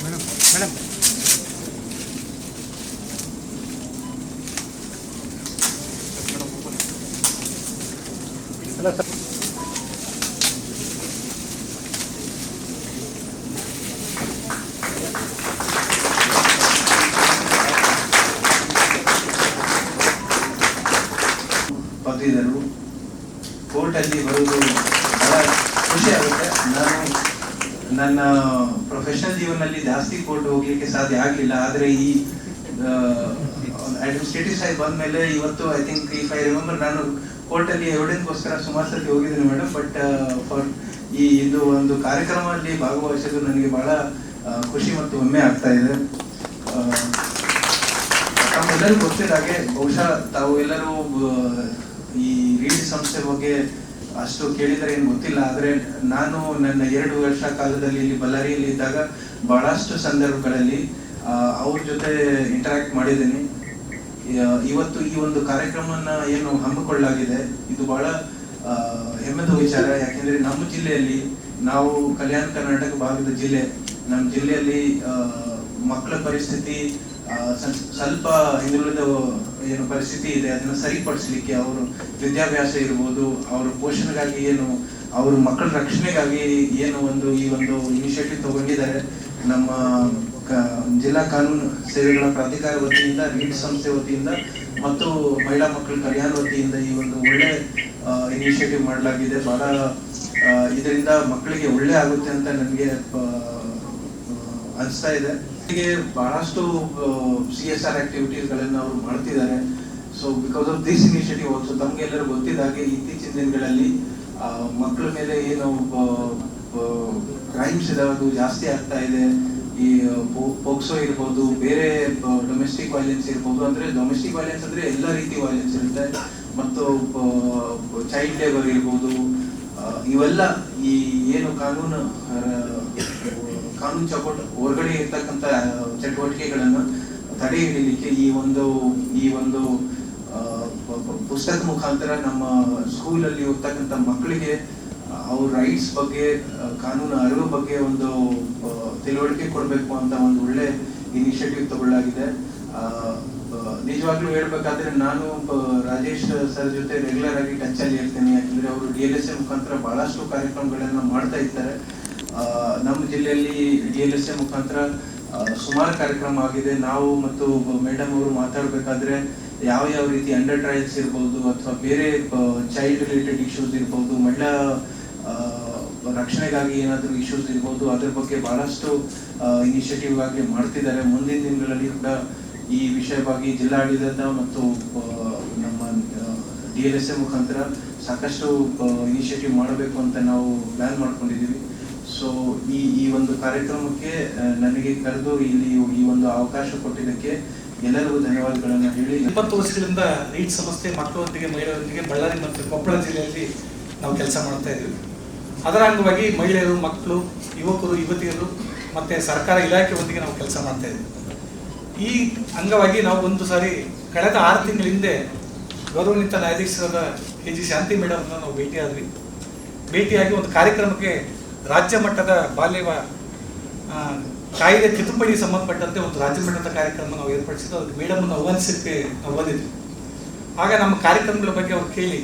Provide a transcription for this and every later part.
Madam madam ಅಲ್ಲ sir ಪದವೀಧರರು ಕೋರ್ಟಲ್ಲಿ ಬರುವುದು ಬಹಳ ಖುಷಿ ಆಗುತ್ತೆ ನಾನು ನನ್ನ ಪ್ರೊಫೆಷನಲ್ ಜೀವನದಲ್ಲಿ ಜಾಸ್ತಿ ಕೋರ್ಟ್ ಹೋಗ್ಲಿಕ್ಕೆ ಸಾಧ್ಯ ಆಗಲಿಲ್ಲ. ಆದರೆ ಈ ಅಡ್ಮಿನಿಸ್ಟ್ರೇಟಿವ್ ಸೈಡ್ ಬಂದ ಮೇಲೆ ಇವತ್ತು I think if I remember ನಾನು ಕೋರ್ಟಲ್ಲಿ ಎವಿಡೆನ್ಸ್ಗೋಸ್ಕರ ಸುಮಾರು ಸತಿ ಹೋಗಿದ್ದೀನಿ ಮೇಡಮ್ ಬಟ್ ಫಾರ್ ಈ ಇದು ಒಂದು ಕಾರ್ಯಕ್ರಮದಲ್ಲಿ ಭಾಗವಹಿಸೋದು ನನಗೆ ಬಹಳ ಖುಷಿ ಮತ್ತು ಹೆಮ್ಮೆ ಆಗ್ತಾ ಇದೆ. ತಮ್ಮೆಲ್ಲರಿಗೂ ಗೊತ್ತಿದ್ದ ಹಾಗೆ ಬಹುಶಃ ತಾವು ಎಲ್ಲರೂ ಈ ರೀಡ್ ಸಂಸ್ಥೆ ಬಗ್ಗೆ ಅಷ್ಟು ಕೇಳಿದರೆ ಏನು ಗೊತ್ತಿಲ್ಲ, ಆದ್ರೆ ನಾನು ನನ್ನ ಎರಡು ವರ್ಷ ಕಾಲದಲ್ಲಿ ಇಲ್ಲಿ ಬಳ್ಳಾರಿಯಲ್ಲಿ ಇದ್ದಾಗ ಬಹಳಷ್ಟು ಸಂದರ್ಭಗಳಲ್ಲಿ ಅವ್ರ ಜೊತೆ ಇಂಟರಾಕ್ಟ್ ಮಾಡಿದ್ದೀನಿ. ಇವತ್ತು ಈ ಒಂದು ಕಾರ್ಯಕ್ರಮವನ್ನ ಏನು ಹಮ್ಮಿಕೊಳ್ಳಲಾಗಿದೆ, ಇದು ಬಹಳ ಹೆಮ್ಮೆದ ವಿಚಾರ. ಯಾಕೆಂದ್ರೆ ನಮ್ಮ ಜಿಲ್ಲೆಯಲ್ಲಿ, ನಾವು ಕಲ್ಯಾಣ ಕರ್ನಾಟಕ ಭಾಗದ ಜಿಲ್ಲೆ, ನಮ್ಮ ಜಿಲ್ಲೆಯಲ್ಲಿ ಮಕ್ಕಳ ಪರಿಸ್ಥಿತಿ ಸ್ವಲ್ಪ- ಹಿಂದುಳಿದ ಏನು ಪರಿಸ್ಥಿತಿ ಇದೆ, ಅದನ್ನ ಸರಿಪಡಿಸಲಿಕ್ಕೆ ಅವರು ವಿದ್ಯಾಭ್ಯಾಸ ಇರ್ಬೋದು, ಅವರ ಪೋಷಣೆಗಾಗಿ ಏನು, ಅವರು ಮಕ್ಕಳ ರಕ್ಷಣೆಗಾಗಿ ಏನು ಒಂದು ಈ ಒಂದು ಇನಿಷಿಯೇಟಿವ್ ತಗೊಂಡಿದ್ದಾರೆ. ನಮ್ಮ ಜಿಲ್ಲಾ ಕಾನೂನು ಸೇವೆಗಳ ಪ್ರಾಧಿಕಾರ ವತಿಯಿಂದ ರೀಡ್ ಸಂಸ್ಥೆ ವತಿಯಿಂದ, ಮತ್ತು ಮಹಿಳಾ ಮಕ್ಕಳ ಕಲ್ಯಾಣ ವತಿಯಿಂದ ಈ ಒಂದು ಒಳ್ಳೆ ಇನಿಷಿಯೇಟಿವ್ ಮಾಡಲಾಗಿದೆ. ಬಹಳ ಇದರಿಂದ ಮಕ್ಕಳಿಗೆ ಒಳ್ಳೆ ಆಗುತ್ತೆ ಅಂತ ನನಗೆ ಅನಿಸ್ತಾ ಇದೆ. ಬಹಳಷ್ಟು ಸಿ ಎಸ್ ಆರ್ ಆಕ್ಟಿವಿಟೀಸ್ ಗಳನ್ನ ಅವರು ಮಾಡ್ತಿದ್ದಾರೆ. So because of this initiative also ಗೊತ್ತಿದ್ದ ಹಾಗೆ ಇತ್ತೀಚಿನ ದಿನಗಳಲ್ಲಿ ಮಕ್ಕಳ ಮೇಲೆ ಏನು ಕ್ರೈಮ್ಸ್ ಇದಾವೆ ಜಾಸ್ತಿ ಆಗ್ತಾ ಇದೆ. ಈ ಪೋಕ್ಸೋ ಇರ್ಬೋದು, ಬೇರೆ ಡೊಮೆಸ್ಟಿಕ್ ವೈಲೆನ್ಸ್ ಇರ್ಬೋದು, ಅಂದ್ರೆ ಡೊಮೆಸ್ಟಿಕ್ ವೈಲೆನ್ಸ್ ಅಂದ್ರೆ ಎಲ್ಲ ರೀತಿ ವೈಲೆನ್ಸ್ ಇರುತ್ತೆ. ಮತ್ತು ಚೈಲ್ಡ್ ಲೇಬರ್ ಇರ್ಬೋದು ಇವೆಲ್ಲ ಈ, ಏನು ಕಾನೂನು ಕಾನೂನು ಚೌಕಟ್ಟು ಹೊರಗಡೆ ಇರ್ತಕ್ಕಂಥ ಚಟುವಟಿಕೆಗಳನ್ನು ತಡೆ ಹಿಡಿಯಲಿಕ್ಕೆ ಈ ಒಂದು ಈ ಒಂದು ಪುಸ್ತಕ ಮುಖಾಂತರ ನಮ್ಮ ಸ್ಕೂಲಲ್ಲಿ ಓದ್ತಕ್ಕಂಥ ಮಕ್ಕಳಿಗೆ ಅವ್ರ ರೈಟ್ಸ್ ಬಗ್ಗೆ ಕಾನೂನು ಅರಿವು ಬಗ್ಗೆ ಒಂದು ತಿಳುವಳಿಕೆ ಕೊಡಬೇಕು ಅಂತ ಒಂದು ಒಳ್ಳೆ ಇನಿಷಿಯೇಟಿವ್ ತಗೊಳ್ಳಾಗಿದೆ. ನಿಜವಾಗ್ಲೂ ಹೇಳ್ಬೇಕಾದ್ರೆ ನಾನು ರಾಜೇಶ್ ಸರ್ ಜೊತೆ ರೆಗ್ಯುಲರ್ ಆಗಿ ಟಚ್ ಅಲ್ಲಿ ಇರ್ತೇನೆ. ಯಾಕಂದ್ರೆ ಅವರು ಡಿ ಎಲ್ ಎಸ್ ಎ ಮುಖಾಂತರ ಬಹಳಷ್ಟು ಕಾರ್ಯಕ್ರಮಗಳನ್ನ ಮಾಡ್ತಾ ಇರ್ತಾರೆ. ನಮ್ಮ ಜಿಲ್ಲೆಯಲ್ಲಿ ಡಿ ಎಲ್ ಎಸ್ ಎ ಮುಖಾಂತರ ಸುಮಾರು ಕಾರ್ಯಕ್ರಮ ಆಗಿದೆ. ನಾವು ಮತ್ತು ಮೇಡಮ್ ಅವರು ಮಾತಾಡಬೇಕಾದ್ರೆ ಯಾವ ಯಾವ ರೀತಿ ಅಂಡರ್ ಟ್ರಯಲ್ಸ್ ಇರ್ಬೋದು ಅಥವಾ ಬೇರೆ ಚೈಲ್ಡ್ ರಿಲೇಟೆಡ್ ಇಶ್ಯೂಸ್ ಇರ್ಬೋದು, ಮಹಿಳಾ ರಕ್ಷಣೆಗಾಗಿ ಏನಾದರೂ ಇಶ್ಯೂಸ್ ಇರ್ಬೋದು, ಅದ್ರ ಬಗ್ಗೆ ಬಹಳಷ್ಟು ಇನಿಷಿಯೇಟಿವ್ ಆಗಿ ಮಾಡ್ತಿದ್ದಾರೆ. ಮುಂದಿನ ದಿನಗಳಲ್ಲಿ ಕೂಡ ಈ ವಿಷಯವಾಗಿ ಜಿಲ್ಲಾಡಳಿತ ಮತ್ತು ನಮ್ಮ ಡಿ ಎಲ್ ಎಸ್ ಎ ಮುಖಾಂತರ ಸಾಕಷ್ಟು ಇನಿಷಿಯೇಟಿವ್ ಮಾಡಬೇಕು ಅಂತ ನಾವು ಪ್ಲಾನ್ ಮಾಡ್ಕೊಂಡಿದ್ದೀವಿ. ಸೊ ಈ ಈ ಒಂದು ಕಾರ್ಯಕ್ರಮಕ್ಕೆ ನನಗೆ ಕರೆದು ಇಲ್ಲಿ ಈ ಒಂದು ಅವಕಾಶ ಕೊಟ್ಟಿದ್ದಕ್ಕೆ ಎಲ್ಲರಿಗೂ ಧನ್ಯವಾದಗಳನ್ನು ಹೇಳಿ. ಇಪ್ಪತ್ತು ವರ್ಷಗಳಿಂದ ರೀಡ್ ಸಂಸ್ಥೆ ಮಕ್ಕಳೊಂದಿಗೆ, ಮಹಿಳೆಯರೊಂದಿಗೆ ಬಳ್ಳಾರಿ ಮತ್ತು ಕೊಪ್ಪಳ ಜಿಲ್ಲೆಯಲ್ಲಿ ನಾವು ಕೆಲಸ ಮಾಡ್ತಾ ಇದ್ದೀವಿ. ಅದರ ಅಂಗವಾಗಿ ಮಹಿಳೆಯರು, ಮಕ್ಕಳು, ಯುವಕರು, ಯುವತಿಯರು ಮತ್ತು ಸರ್ಕಾರ ಇಲಾಖೆಯೊಂದಿಗೆ ನಾವು ಕೆಲಸ ಮಾಡ್ತಾ ಇದ್ದೀವಿ. ಈ ಅಂಗವಾಗಿ ನಾವು ಒಂದು ಸಾರಿ ಕಳೆದ ಆರು ತಿಂಗಳ ಹಿಂದೆ ಗೌರವಾನ್ವಿತ ನ್ಯಾಯಾಧೀಶರಾದ ಕೆ ಜಿ ಶಾಂತಿ ಮೇಡಮ್ನ ನಾವು ಭೇಟಿಯಾದ್ವಿ. ಭೇಟಿಯಾಗಿ ಒಂದು ಕಾರ್ಯಕ್ರಮಕ್ಕೆ ರಾಜ್ಯ ಮಟ್ಟದ ಬಾಲ್ಯವ ಕಾಯಿದೆ ತಿದ್ದುಪಡಿಗೆ ಸಂಬಂಧಪಟ್ಟಂತೆ ಒಂದು ರಾಜ್ಯ ಮಟ್ಟದ ಕಾರ್ಯಕ್ರಮ ನಾವು ಏರ್ಪಡಿಸಿದ್ದು ಅದಕ್ಕೆ ಮೇಡಮ್ ಆಹ್ವಾನಿಸಲಿಕ್ಕೆ ನಾವು ಬಂದಿದ್ವಿ. ಆಗ ನಮ್ಮ ಕಾರ್ಯಕ್ರಮಗಳ ಬಗ್ಗೆ ಅವ್ರು ಕೇಳಿ,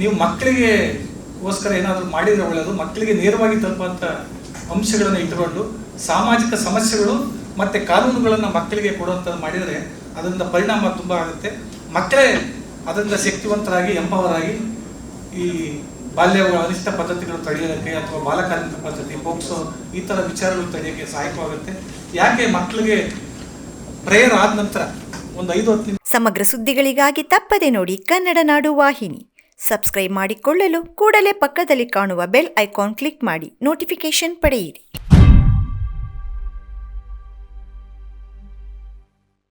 ನೀವು ಮಕ್ಕಳಿಗೆ ಗೋಸ್ಕರ ಏನಾದರೂ ಮಾಡಿದರೆ ಒಳ್ಳೆಯದು ಮಕ್ಕಳಿಗೆ ನೇರವಾಗಿ ತಲುಪುವಂಥ ಅಂಶಗಳನ್ನು ಇಟ್ಟುಕೊಂಡು ಸಾಮಾಜಿಕ ಸಮಸ್ಯೆಗಳು ಮತ್ತು ಕಾನೂನುಗಳನ್ನು ಮಕ್ಕಳಿಗೆ ಕೊಡುವಂಥದ್ದು ಮಾಡಿದರೆ ಅದರಿಂದ ಪರಿಣಾಮ ತುಂಬ ಆಗುತ್ತೆ. ಮಕ್ಕಳೇ ಅದರಿಂದ ಶಕ್ತಿವಂತರಾಗಿ ಎಂಬವರಾಗಿ ಆಗಿ ಈ ಬಾಲ್ಯ ಅನಿಷ್ಟ ಪದ್ಧತಿಗಳು ತಡೆಯೋದಕ್ಕೆ ಅಥವಾ ಬಾಲಕಾರ್ಮಿಕ ಪದ್ಧತಿ ಪೋಕ್ಸೋ ಈ ಥರ ವಿಚಾರಗಳು ತಡೆಯೋಕ್ಕೆ ಸಹಾಯಕವಾಗುತ್ತೆ. ಯಾಕೆ ಮಕ್ಕಳಿಗೆ ಪ್ರೇಯರ್ ಆದ ನಂತರ ಒಂದು ಐದು ಹತ್ತು ಸಮಗ್ರ ಸುದ್ದಿಗಳಿಗಾಗಿ ತಪ್ಪದೆ ನೋಡಿ ಕನ್ನಡ ನಾಡು ವಾಹಿನಿ. ಸಬ್ಸ್ಕ್ರೈಬ್ ಮಾಡಿಕೊಳ್ಳಲು ಕೂಡಲೇ ಪಕ್ಕದಲ್ಲಿ ಕಾಣುವ ಬೆಲ್ ಐಕಾನ್ ಕ್ಲಿಕ್ ಮಾಡಿ ನೋಟಿಫಿಕೇಶನ್ ಪಡೆಯಿರಿ.